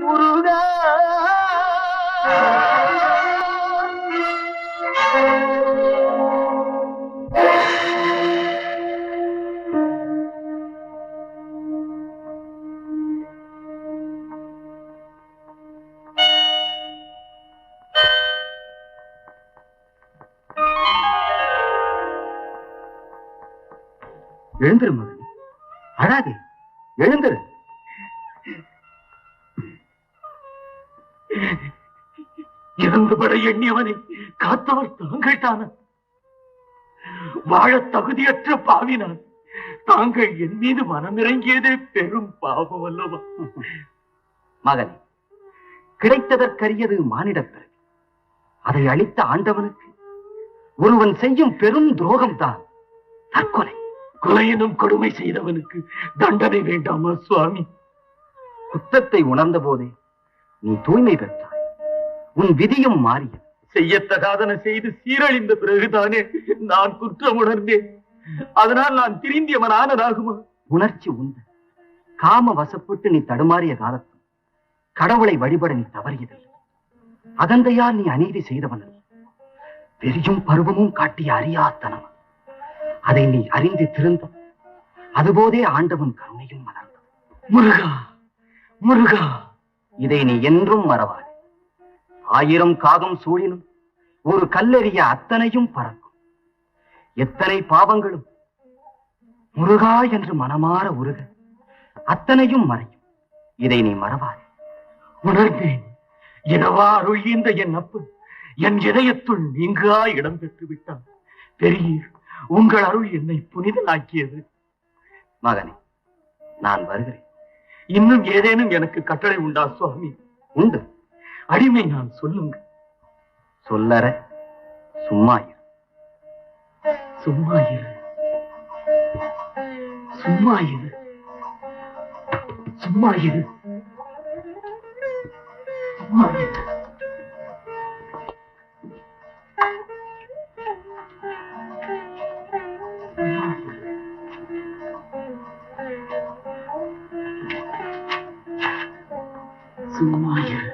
முருகா. எழுந்திரு மகன் அழாதே எழுந்திரு. இறந்துபட எண்ணியவனை காத்தவர் தாங்கள் தான. வாழ தகுதியற்ற பாவினான் தாங்கள் என் மீது மனமிறங்கியதே பெரும் பாவம் அல்லவா? மகன் கிடைத்ததற்கரியது மானிடப்பிறகு அதை அளித்த ஆண்டவனுக்கு ஒருவன் செய்யும் பெரும் துரோகம்தான் தற்கொலை. கொலையினும் கொடுமை செய்தவனுக்கு தண்டனை வேண்டாமா சுவாமி? குற்றத்தை உணர்ந்த போதே நீ தூய்மை பெற்றாய். உன் விதியும் மாறியது செய்யத்தகாதன செய்து சீரழிந்த பிறகுதானே நான் குற்றம் உணர்ந்தேன். அதனால் நான் திருந்தியவன் ஆனதாகுமா உணர்ச்சி உந்த. காம வசப்பட்டு நீ தடுமாறிய காலத்தில் கடவுளை வழிபட நீ தவறியதில்லை. அகந்தையால் நீ அநீதி செய்தவன். பெரியும் பருவமும் காட்டிய அறியாத்தனம்? அதை நீ அறிந்து திருந்த அதுபோதே ஆண்டவன் கருணையும் மலர்ந்தது. முருகா முருகா. இதை நீ என்றும் மறவாதே. ஆயிரம் காகம் சூழினும் ஒரு கல்லெறிய அத்தனையும் பறக்கும். எத்தனை பாவங்களும் முருகா என்று மனமாற உருக அத்தனையும் மறையும். இதை நீ மறவாதே. உணர்ந்தேன் எனவா அருள் இந்த என் அப்பு? என் இதயத்துள் நீங்கா இடம் பெற்று விட்டான். பெரியீர் உங்கள் அருள் என்னை புனிதனாக்கியது. மகனே நான் வருகிறேன். இன்னும் ஏதேனும் எனக்கு கட்டளை உண்டா சுவாமி? உண்டு. அடிமை நான் சொல்லுங்க சொல்லற சும்மா இரு. சும்மா இரு. சும்மா இரு. சும்மா இரு. சும்மா இரு. Sığmayı.